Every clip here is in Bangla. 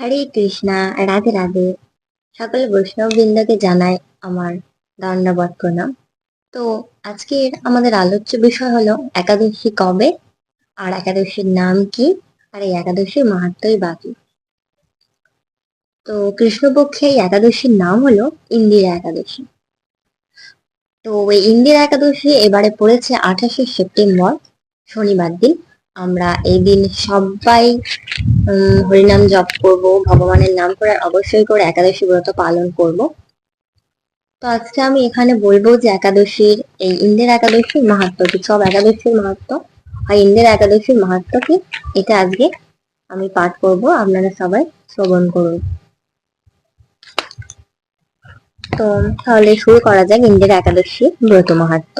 হরে কৃষ্ণা, রাধে রাধে। সকল বৈষ্ণববৃন্দকে জানাই আমার দণ্ডবত প্রণাম তো আজকের আমাদের আলোচ্য বিষয় হলো একাদশী কবে আর একাদশীর নাম কি আর এই একাদশীর মাহাত্মই বাকি। তো কৃষ্ণপক্ষে এই একাদশীর নাম হলো ইন্দিরা একাদশী। তো এই ইন্দিরা একাদশী এবারে পড়েছে আঠাশে সেপ্টেম্বর, শনিবার দিন। আমরা এই দিন সবাই হরিনাম জপ করব, ভগবানের নাম করে অবশ্যই করে একাদশী ব্রত পালন করব। তো আজকে আমি এখানে বলব যে একাদশীর, এই ইন্দিরা একাদশীর মাহাত্ম কি? সব একাদশীর মাহাত্ম? আর ইন্দিরা একাদশীর মাহাত্ম কি? এটা আজকে আমি পাঠ করব, আপনারা সবাই শ্রবণ করুন। তো তাহলে শুরু করা যাক ইন্দিরা একাদশী ব্রত মাহাত্ম।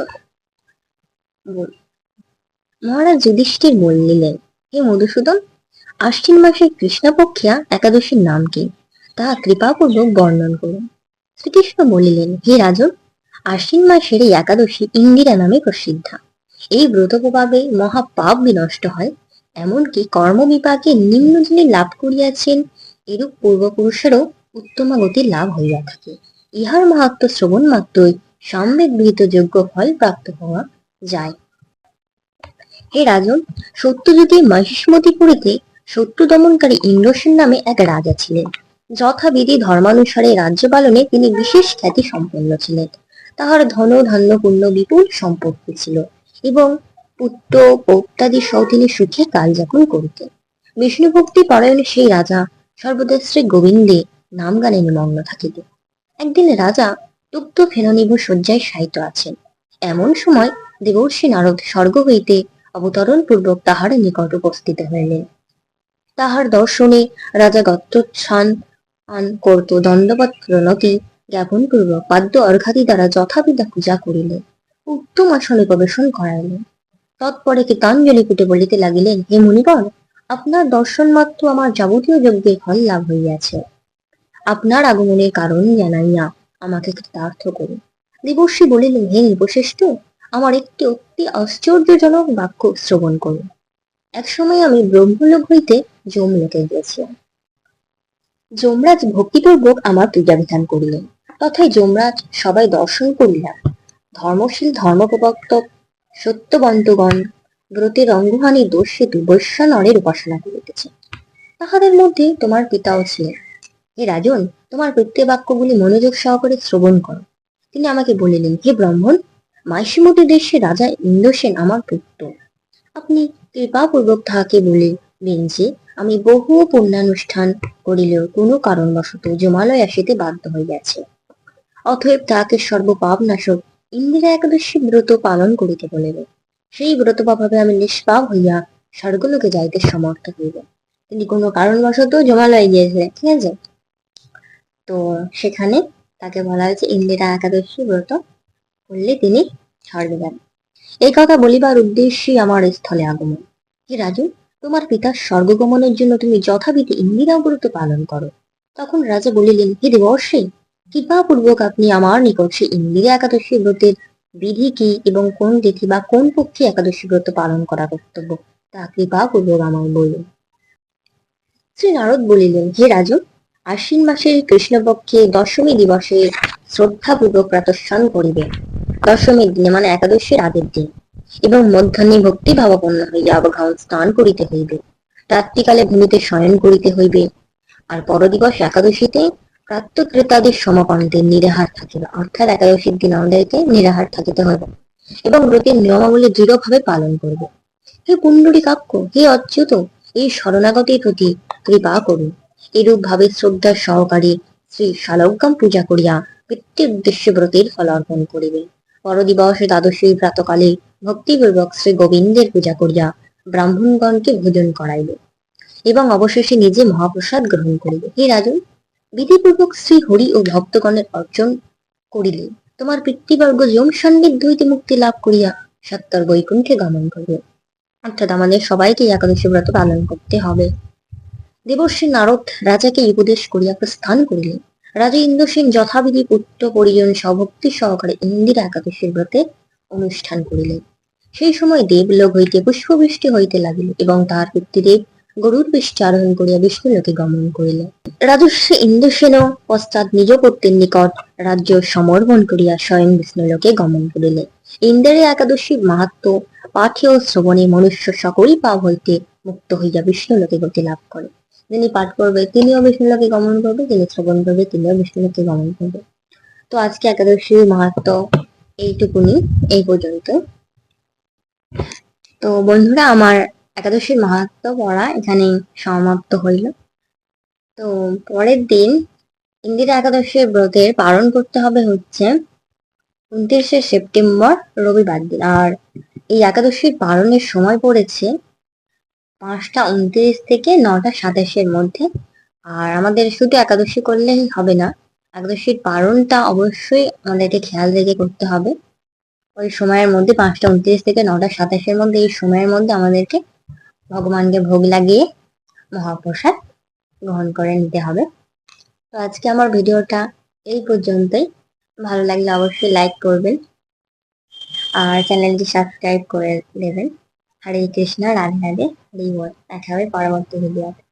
মহারাজ যুধিষ্ঠির বললেন, হে মধুসূদন, আশ্বিন মাসের কৃষ্ণপক্ষিয়া একাদশীর নাম কি? তাহা কৃপাপূর্বক বর্ণন করুন। শ্রীকৃষ্ণ বলিলেন, হে রাজন, আশ্বিন মাসের এই একাদশী ইন্দিরা নামে প্রসিদ্ধা। এই ব্রত প্রভাবে মহা পাপ বিনষ্ট হয়, এমনকি কর্মবিপাকে নিম্ন যিনি লাভ করিয়াছেন, এরূপ পূর্বপুরুষেরও উত্তমা গতি লাভ হইয়া থাকে। ইহার মাহাত্ম শ্রবণ মাত্রই সম্বেদ বিহিত যোগ্য ফল প্রাপ্ত হওয়া যায়। হে রাজন সত্যযুগে মহিষ্মতিপুরীতে শত্রু দমনকারী ইন্দ্রসেন নামে এক রাজা ছিলেন। যথাবিধি ধর্মানুসারে রাজ্য পালনে তিনি বিশেষ খ্যাতি সম্পন্ন ছিলেন। তাহার ধন ধান্য পূর্ণ বিপুল সম্পত্তি ছিল এবং পুত্র পৌত্রাদি সহ তিনি সুখে কালযাপন করিতেন। বিষ্ণু ভক্তি পরায়ণ সেই রাজা সর্বদা শ্রী গোবিন্দে নাম গানে নিমগ্ন থাকিতেন। একদিন রাজা দুগ্ধ ফেননিভ শয্যায় শায়িত আছেন। এমন সময় দেবর্ষী নারদ স্বর্গ হইতে অবতরণ পূর্বক তাহার নিকট উপস্থিত হইলেন। তাহার দর্শনে রাজা গত্রোচ্ছ্বান আন করত প্রণতি জ্ঞাপন পূর্বক পাদ্য অর্ঘাদি দ্বারা যথাবিধা পূজা করিলেন, উত্তম আসনে প্রবেশন করাইলেন। তৎপরে কীতাঞ্জলি কুটে বলিতে লাগিলেন, হে মুনিবর আপনার দর্শন মাত্র আমার যাবতীয় যজ্ঞের ফল লাভ হইয়াছে। আপনার আগমনের কারণ জানাইয়া আমাকে কৃতার্থ করুন। দেবর্ষী বলিলেন, হে নিবশ্রেষ্ঠ আমার একটি অতি আশ্চর্যজনক বাক্য শ্রবণ করুন। একসময় আমি ব্রহ্মলোক হইতে যমলোকে গিয়েছিলাম। যমরাজ ভক্তিপূর্বক আমার পূজা বিধান করিলেন। তথায় যমরাজ সবাই দর্শন করিলাম। ধর্মশীল ধর্মপ্রবক্তক সত্যবন্তগণ ব্রতের অঙ্গহানি দোষ সেতু বৈশ্যানরের উপাসনা করিতেছে। তাহাদের মধ্যে তোমার পিতাও ছিলেন। হে রাজন, তোমার প্রত্যেক বাক্যগুলি মনোযোগ সহকারে শ্রবণ করো। তিনি আমাকে বলিলেন, হে ব্রাহ্মণ মাইসিমতি দেশে রাজা ইন্দ্রসেন আমার পুত্র। আপনি কৃপাপূর্বক তাহাকে বলিলেন যে আমি বহু পুণ্যানুষ্ঠান করিলেও কোনো কারণবশত জমালয় আসিতে বাধ্য হইয়াছে। অতএব তাহাকে সর্বপাপ নাশক ইন্দিরা একাদশী ব্রত পালন করিতে বলিল সেই ব্রত প্রভাবে আমি নিষ্পাপ হইয়া স্বর্গলোকে যাইতে সমর্থ হইব। তিনি কোনো কারণবশত জমালয়ে গিয়েছিলেন ঠিক আছে? তো সেখানে তাকে বলা হয়েছে, ইন্দিরা একাদশী ব্রত করলে তিনি যান এই কথা বলিবার উদ্দেশ্যেই আমার স্থলে আগমন। হে রাজু, তোমার পিতার স্বর্গগমনের জন্য তুমি যথাবিধি ব্রত পালন করো। তখন রাজা বলিলেন, হে দেবর্ষী, কৃপাপূর্বক আপনি আমার নিকট সেই ইন্দিরা একাদশী ব্রতের বিধি কি এবং কোন তিথি বা কোন পক্ষে একাদশী ব্রত পালন করা কর্তব্য, তা কৃপাপূর্বক আমায় বলুন। শ্রী নারদ বলিলেন, হে রাজু, আশ্বিন মাসের কৃষ্ণপক্ষে দশমী দিবসে শ্রদ্ধাপূর্বক প্রাতঃস্নান করিবে। দশমীর দিনে মানে একাদশীর আগের দিন, এবং মধ্যাহ্নে ভক্তি ভাবাপন্ন হইয়া অবগাহন স্নান করিতে হইবে। রাত্রিকালে ভূমিতে শয়ন করিতে হইবে। আর পরদিবস একাদশীতে প্রাত্যক্রেতাদের সমাপন্তে নিরাহার থাকিবে। অর্থাৎ একাদশীর দিন আমাদেরকে নিরাহার থাকিতে হবে এবং ব্রতের নিয়মাবলী দৃঢ়ভাবে পালন করবে। হে পুণ্ডরী কাক্য হে অচ্যুত, এই শরণাগতির প্রতি কৃপা করুন। এরূপ ভাবে শ্রদ্ধা সহকারে শ্রী শালগ্রাম পূজা করিয়া পিতৃ উদ্দেশ্যে ব্রতের ফল অর্পণ করিবে পরদিবসে দ্বাদশী প্রাতকালে ভক্তিপূর্বক শ্রী গোবিন্দের পূজা করিয়া ব্রাহ্মণগণকে ভোজন করাইল এবং অবশেষে নিজে মহাপ্রসাদ গ্রহণ করিবে। হে রাজন বিধিপূর্বক শ্রী হরি ও ভক্তগণের অর্জন করিলে তোমার পিতৃবর্গ যম সান্নিধ্য হইতে মুক্তি লাভ করিয়া সত্তর বৈকুণ্ঠে গমন করবে। অর্থাৎ আমাদের সবাইকে একাদশী ব্রত পালন করতে হবে। দেবর্ষী নারদ রাজাকে উপদেশ করিয়া প্রস্থান করিলেন। রাজা ইন্দ্রসেন যথাবিধি পুত্র পরিজন সভক্তি সহকারে ইন্দিরা একাদশীর ব্রতে অনুষ্ঠান করিলেন। সেই সময় দেবলোক হইতে পুষ্পবৃষ্টি হইতে লাগিল এবং তাহার পিতৃদেব গরুর পৃষ্ঠে আরোহণ করিয়া বিষ্ণুলোকে গমন করিলেন। রাজস্বী ইন্দ্রসেনও পশ্চাৎ নিজ কর্তৃর নিকট রাজ্য সমর্পণ করিয়া স্বয়ং বিষ্ণুলোকে গমন করিলেন। ইন্দ্রের একাদশী মাহাত্ম পাঠে ও শ্রবণে মনুষ্য সকলই পাপ হইতে মুক্ত হইয়া বিষ্ণুলোকে গতি লাভ করে। যিনি পাঠ করবে, তিনিও বিষ্ণুলোকে গমন করবে, যিনি শ্রবণ করবে, তিনিও বিষ্ণুলোকে গমন করবে। তো আজকে একাদশীর মাহাত্ম এইটুকুনি, এই পর্যন্ত। তো বন্ধুরা, আমার একাদশীর মাহাত্ম পড়া এখানে সমাপ্ত হইল। তো পরের দিন ইন্দিরা একাদশীর ব্রতের পালন করতে হবে হচ্ছে উনত্রিশে সেপ্টেম্বর রবিবার দিন। আর এই একাদশীর পালনের সময় পড়েছে পাঁচটা উনত্রিশ থেকে নটা সাতাশের মধ্যে। আর আমাদের শুধু একাদশী করলেই হবে না, একাদশীর বারণটা অবশ্যই আমাদেরকে খেয়াল রেখে করতে হবে। ওই সময়ের মধ্যে পাঁচটা উনত্রিশ থেকে নটা সাতাশের মধ্যে, এই সময়ের মধ্যে আমাদেরকে ভগবানকে ভোগ লাগিয়ে মহাপ্রসাদ গ্রহণ করে নিতে হবে। তো আজকে আমার ভিডিওটা এই পর্যন্তই। ভালো লাগলে অবশ্যই লাইক করবেন আর চ্যানেলটি সাবস্ক্রাইব করে দেবেন। হরে কৃষ্ণ, রাধে রাধে। হরি বল দেখা হবে পরবর্তী ভিডিওতে